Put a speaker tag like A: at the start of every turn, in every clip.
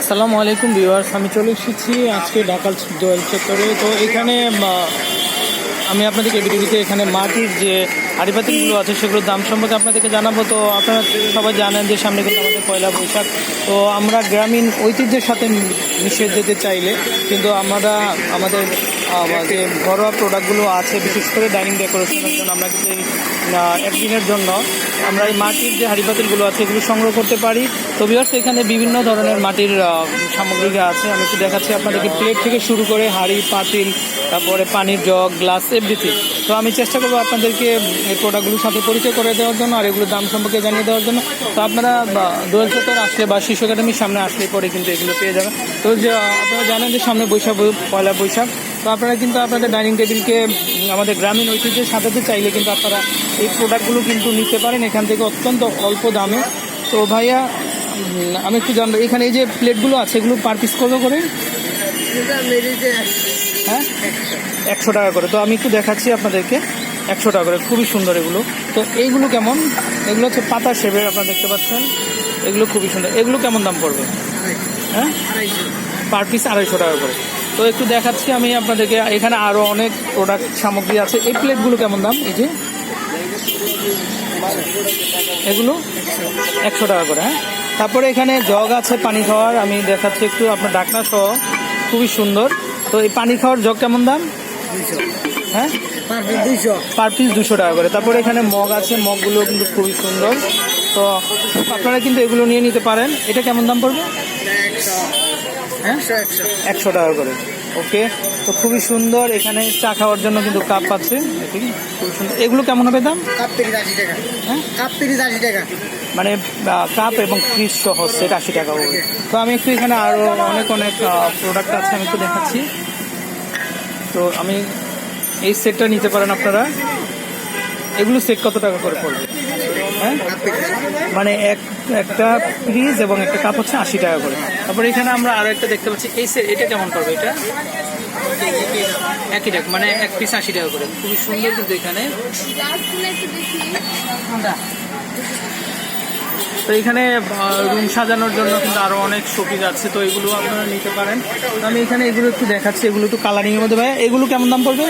A: আসসালামু আলাইকুম ভিউয়ার্স, আমি চলে এসেছি আজকে ঢাকার দোয়েল চত্বরে। তো এখানে আমি আপনাদেরকে ভিডিওতে এখানে মাটির যে হাড়িপাতিগুলো আছে সেগুলোর দাম সম্পর্কে আপনাদেরকে জানাব। তো আপনারা সবাই জানেন যে সামনে কিন্তু আমাদের পয়লা বৈশাখ। তো আমরা গ্রামীণ ঐতিহ্যের সাথে মিশে যেতে চাইলে, কিন্তু আমরা আমাদের যে ঘরোয়া প্রোডাক্টগুলো আছে, বিশেষ করে ডাইনিং ডেকোরেশনের জন্য আমরা এই একদিনের জন্য আমরা এই মাটির যে হাড়ি হাড়িপাতিলগুলো আছে, এগুলো সংগ্রহ করতে পারি। তো বিয়ার্স এখানে বিভিন্ন ধরনের মাটির সামগ্রী আছে, আমি একটু দেখাচ্ছি আপনাদেরকে। প্লেট থেকে শুরু করে হাঁড়ি পাতিল, তারপরে পানির জগ গ্লাস এভরিথিং তো আমি চেষ্টা করব আপনাদেরকে এই প্রোডাক্টগুলোর সাথে পরিচয় করে দেওয়ার জন্য, আর এগুলোর দাম সম্পর্কে জানিয়ে দেওয়ার জন্য। তো আপনারা দোয়েল চত্বর আসলে বা শিশু একাডেমির সামনে আসলে পরে কিন্তু এগুলো পেয়ে যাবেন। তো যে আপনারা জানেন যে সামনে বৈশাখ, পয়লা বৈশাখ। তো আপনারা কিন্তু আপনাদের ডাইনিং টেবিলকে আমাদের গ্রামীণ ঐতিহ্যের সাজাতে চাইলে কিন্তু আপনারা এই প্রোডাক্টগুলো কিন্তু নিতে পারেন। এখান থেকে অত্যন্ত অল্প দামে। তো ভাইয়া আমি একটু জানব এখানে এই যে প্লেটগুলো আছে এগুলো পার পিস কত করে? হ্যাঁ? একশো টাকা করে। তো আমি একটু দেখাচ্ছি আপনাদেরকে। একশো টাকা করে খুবই সুন্দর এগুলো। তো এইগুলো কেমন? এগুলো হচ্ছে পাতা শেপের আপনারা দেখতে পাচ্ছেন। এগুলো খুবই সুন্দর। এগুলো কেমন দাম পড়বে? হ্যাঁ? পার পিস আড়াইশো টাকা করে। তো একটু দেখাচ্ছি আমি আপনাদেরকে। এখানে আরও অনেক প্রোডাক্ট সামগ্রী আছে। এই প্লেটগুলো কেমন দাম? এই যে। এগুলো একশো টাকা করে হ্যাঁ? তারপরে এখানে জগ আছে, পানি খাওয়ার। আমি দেখাচ্ছি একটু আপনার ডাকনা সহ। খুবই সুন্দর। তো এই পানি খাওয়ার জগ কেমন দাম? হ্যাঁ? পার পিস দুশো টাকা করে। তারপরে এখানে মগ আছে। মগগুলো কিন্তু খুবই সুন্দর। তো আপনারা কিন্তু এগুলো নিয়ে নিতে পারেন। এটা কেমন দাম পড়বে? হ্যাঁ
B: একশো
A: টাকা করে। ওকে তো খুবই সুন্দর। এখানে চা খাওয়ার জন্য কিন্তু কাপ পাচ্ছে। খুবই সুন্দর। এগুলো কেমন হবে দাম?
B: কাপ তিরিশ আশি টাকা।
A: হ্যাঁ?
B: কাপ তিরিশ আশি টাকা।
A: মানে কাপ এবং ফ্রিজ সহ সেট আশি টাকা হবে। তো আমি একটু এখানে আরও অনেক অনেক প্রোডাক্ট আছে আমি একটু দেখাচ্ছি। তো আমি এই সেটটা নিতে পারেন আপনারা। এগুলো সেট কত টাকা করে পড়বে? হ্যাঁ? মানে এক একটা ফ্রিজ এবং একটা কাপ হচ্ছে আশি টাকা করে। তারপরে এখানে আমরা আরও একটা দেখতে পাচ্ছি এই সেট এটা কেমন পড়বে এটা? একই টাকা মানে এক পিস আশি টাকা করে। খুবই সুন্দর কিন্তু এখানে। তো এখানে রুম সাজানোর জন্য কিন্তু আরও অনেক শোপিস আছে, তো এগুলো আপনারা নিতে পারেন। আমি এখানে এগুলো একটু দেখাচ্ছি, এগুলো একটু কালারিংয়ের মধ্যে। ভাই এগুলো কেমন দাম পড়বে?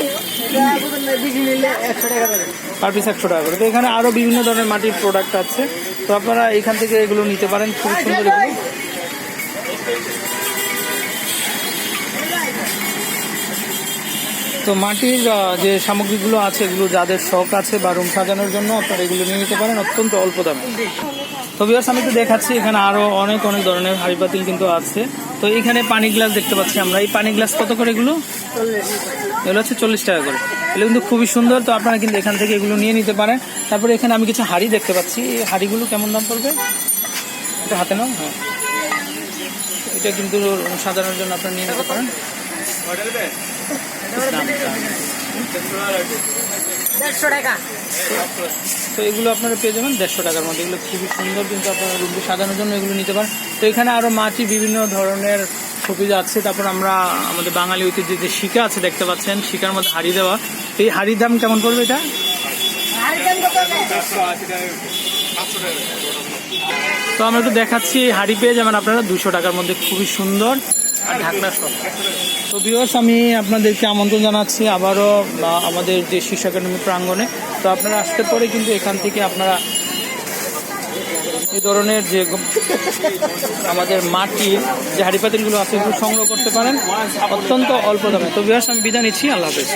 A: পার পিস একশো টাকা করে। তো এখানে আরও বিভিন্ন ধরনের মাটির প্রোডাক্ট আছে। তো আপনারা এখান থেকে এগুলো নিতে পারেন, খুব সুন্দর এগুলো। তো মাটির যে সামগ্রীগুলো আছে, এগুলো যাদের শখ আছে বা রুম সাজানোর জন্য, আপনারা এগুলো নিয়ে নিতে পারেন, অত্যন্ত অল্প দামে। তো বিয়ার্স আমি তো দেখাচ্ছি এখানে আরও অনেক অনেক ধরনের হাড়ি পাতিল কিন্তু আছে। তো এখানে পানি গ্লাস দেখতে পাচ্ছি আমরা। এই পানি গ্লাস কত করে এগুলো? এগুলো হচ্ছে চল্লিশ টাকা করে। এগুলো কিন্তু খুবই সুন্দর তো আপনারা কিন্তু এখান থেকে এগুলো নিয়ে নিতে পারেন। তারপরে এখানে আমি কিছু হাড়ি দেখতে পাচ্ছি। এই হাড়িগুলো কেমন দাম পড়বে? এটা হাতে নাও হ্যাঁ। এটা কিন্তু সাজানোর জন্য আপনারা নিয়ে নিতে পারেন।
B: দেড়শো টাকা।
A: তো এগুলো আপনারা পেয়ে যাবেন দেড়শো টাকার মধ্যে। এগুলো খুবই সুন্দর কিন্তু আপনারা রুমকে সাজানোর জন্য এগুলো নিতে পারেন। তো এখানে আরও মাছি বিভিন্ন ধরনের ছবি আছে। তারপর আমরা আমাদের বাঙালি ঐতিহ্যের যে শিকা আছে দেখতে পাচ্ছেন শিকার মধ্যে হাড়ি দেওয়া। এই হাড়ির দাম কেমন পড়বে এটা? তো আমরা একটু দেখাচ্ছি এই হাড়ি পেয়ে যাবেন আপনারা দুশো টাকার মধ্যে। খুবই সুন্দর। তো বিয়স আমি আপনাদেরকে আমন্ত্রণ জানাচ্ছি আবারও আমাদের যে শীর্ষ একাডেমি প্রাঙ্গণে। তো আপনারা আসতে পরে কিন্তু এখান থেকে আপনারা এই ধরনের যে আমাদের মাটির যে হাড়িপাতিলগুলো আছে সংগ্রহ করতে পারেন। অত্যন্ত অল্প দামে। তো বিয়স আমি বিদায় নিচ্ছি। আল্লাহ হাফেজ।